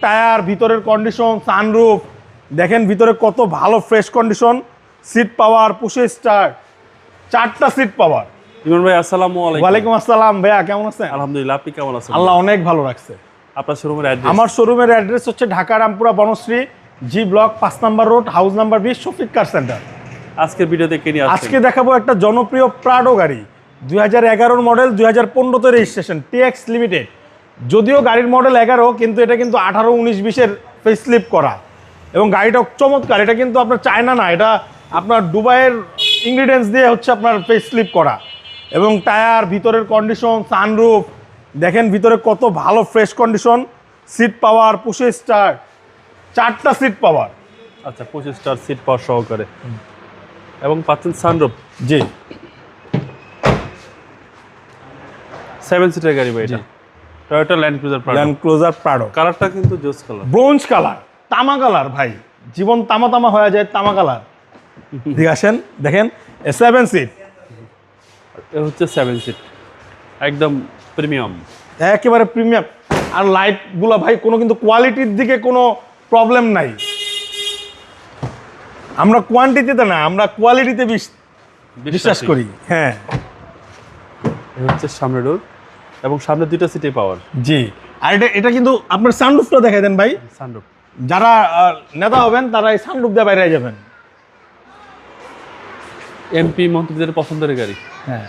Tyre ভিতরের condition sunroof দেখেন ভিতরে কত ভালো fresh condition seat power push start চারটা সিট পাওয়ার ইমন ভাই আসসালামু আলাইকুম। ওয়ালাইকুম আসসালাম ভাইয়া কেমন আছেন? আলহামদুলিল্লাহ আপনি কেমন আছেন? আল্লাহ অনেক ভালো রাখছে। আপনার শোরুমের অ্যাড্রেস আমার শোরুমের অ্যাড্রেস হচ্ছে ঢাকা রামপুরা বনশ্রী জি ব্লক পাঁচ নাম্বার রোড হাউস নাম্বার বিশ শফিক কার সেন্টার আজকের ভিডিওতে কে নিয়ে আজকে দেখাবো একটা জনপ্রিয় প্রাডো গাড়ি দুই হাজার এগারোর মডেল দুই হাজার পনেরোতে রেজিস্ট্রেশন টিএক্স লিমিটেড যদিও গাড়ির মডেল এগারো কিন্তু এটা কিন্তু আঠারো উনিশ বিশের ফেসলিপ করা। এবং গাড়িটা চমৎকার এটা কিন্তু আপনার চায়না না এটা আপনার দুবাইয়ের ইনগ্রিডিয়েন্টস দিয়ে হচ্ছে আপনার ফেসলিপ করা। এবং টায়ার ভিতরের কন্ডিশন সানরুফ দেখেন ভিতরে কত ভালো fresh condition seat power push start চারটা সিট পাওয়ার আচ্ছা পঁচিশ স্টার সিট পাওয়ার সহকারে। এবং পাচ্ছেন সানরুফ জি। সেভেন সিটের গাড়ি ভাই এটা। Toyota Land Cruiser Land Cruiser Prado কালারটা কিন্তু জোস কালার ব্রোঞ্জ কালার তামা কালার ভাই। জীবন তামা তামা হয়ে যায় তামা কালার ঠিক আসেন দেখেন সেভেন সিট হচ্ছে সেভেন সিট একদম প্রিমিয়াম একেবারে প্রিমিয়াম আর লাইটগুলো ভাই কোনো কিন্তু কোয়ালিটির দিকে কোনো প্রবলেম নাই। আমরা কোয়ান্টিটিতে না আমরা কোয়ালিটিতে বিশ্বাস। করি। হ্যাঁ। হচ্ছে সামনে ডোর এবং সামনে দুইটা সিটে পাওয়ার। জি। আর এটা এটা কিন্তু আপনার সানরুফটা দেখাই দেন ভাই। সানরুফ যারা নেতা হবেন তারা এই সানরুফ দিয়ে বাইরে যাবেন। এমপি মন্ত্রীদের পছন্দের গাড়ি। হ্যাঁ।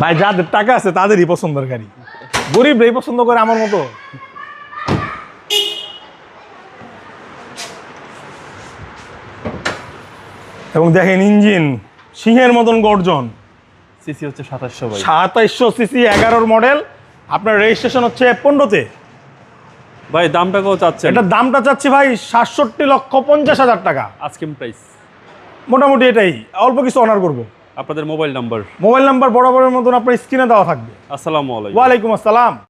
ভাই যাদের টাকা আছে তাদেরই পছন্দের গাড়ি। গরিবরাই পছন্দ করে আমার মতো। এবং দেখেন ইঞ্জিন সিংহের মতন গর্জন। সিসি হচ্ছে সাতাশশো সাতাশশো সিসি এগারোর মডেল। আপনার রেজিস্ট্রেশন হচ্ছে পনেরোতে। ভাই দামটা কত চাচ্ছে এটা দামটা চাচ্ছি ভাই সাতষট্টি লক্ষ পঞ্চাশ হাজার টাকা। আজকে প্রাইস মোটামুটি এটাই। অল্প কিছু অনার করব। আপনাদের মোবাইল নাম্বার মোবাইল নাম্বার বরাবরের মতন আপনার স্ক্রিনে দেওয়া থাকবে। আসসালামু আলাইকুম। ওয়ালাইকুম আসসালাম।